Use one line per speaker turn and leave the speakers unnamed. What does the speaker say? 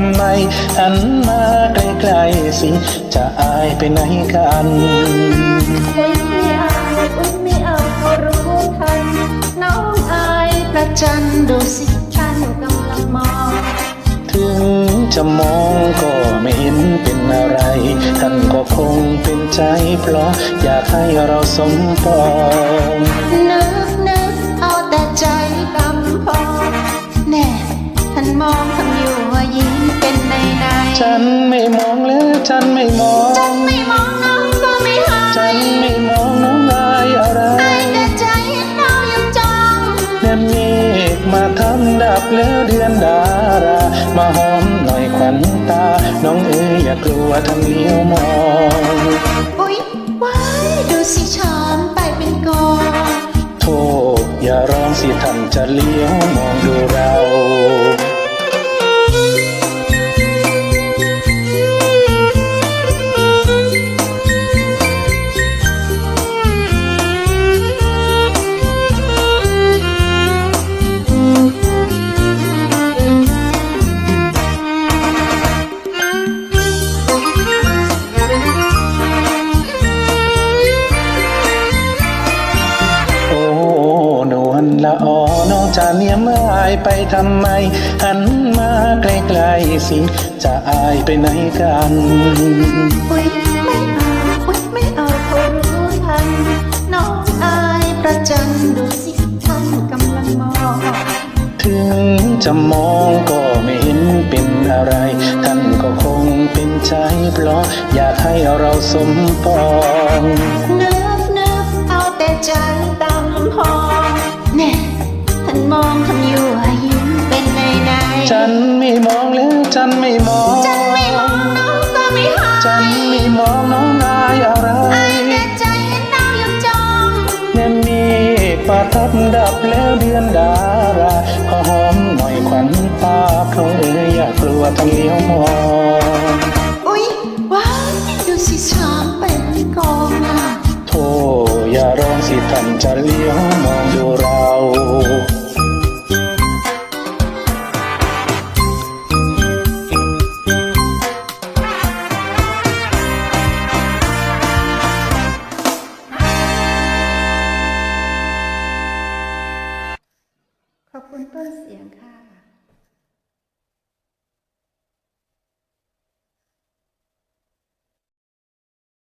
ำไมหันมาใกล้ๆสิ จะอายไปไหนกัน
อุ้ยไม่เอาอุ้ยไม่เอาเขารู้ทัน น้องอายประจันดูสิฉันกำลังมอง
ถึงจะมองก็ไม่เห็นเป็นอะไร ท่านก็คงเป็นใจเพราะอยากให้เราสมปอง ฉันไม่มองแล้วฉันไม่มอง
ฉันไม่มองน้องก็ไม่หายฉั
นไม่มองน้องอายอะไร
อายแต่ใจเห็นเรายังจ้อง
เดือนเมฆมาทำดับแล้วเดือนดารา มาหอมหน่อยขวัญตา น้องเอ๋ยอย่ากลัวทำเลี้ยวมอง
อุ๊ยว้ายดูสิชอนไปเป็นกอง
โทษอย่าร้องสิท่านจะเลี้ยวมองดูเรา ละออน้องจะเนี่ยเมื่ออายไปทำไม หันมาใกลๆสิ จะอายไปไหนกัน
อุ๊ยไม่เอาอุ๊ยไม่เอาเขารู้ทันน้องอายประจันดูสิท่านกำลังมอง
ถึงจะมองก็ไม่เห็นเป็นอะไร ท่านก็คงเป็นใจเพราะอยากให้เราสมปอง
นึกนึกเอาแต่ใจตำพอ
ฉันไม่มองแล้วฉันไม่มอง
ฉันไม่มองน้องก็ไม่หา
ฉัน
ย
ไม่มองน้องอายอะไร
อายแต่ใจเห็นเรายังจ้อง
แม่มีประทับดับแล้วเดือนดาราขอหอมหน่อยขวัญตาเพราะเอ๋ยอยากกลัวทางเลี้ยวมอง
อุ๊ยว้ายดูสิชอนไปเป็นกองอะ
โธ่อย่าร้องสิท่านจะเลี้ยวมองดูเรา
ขอ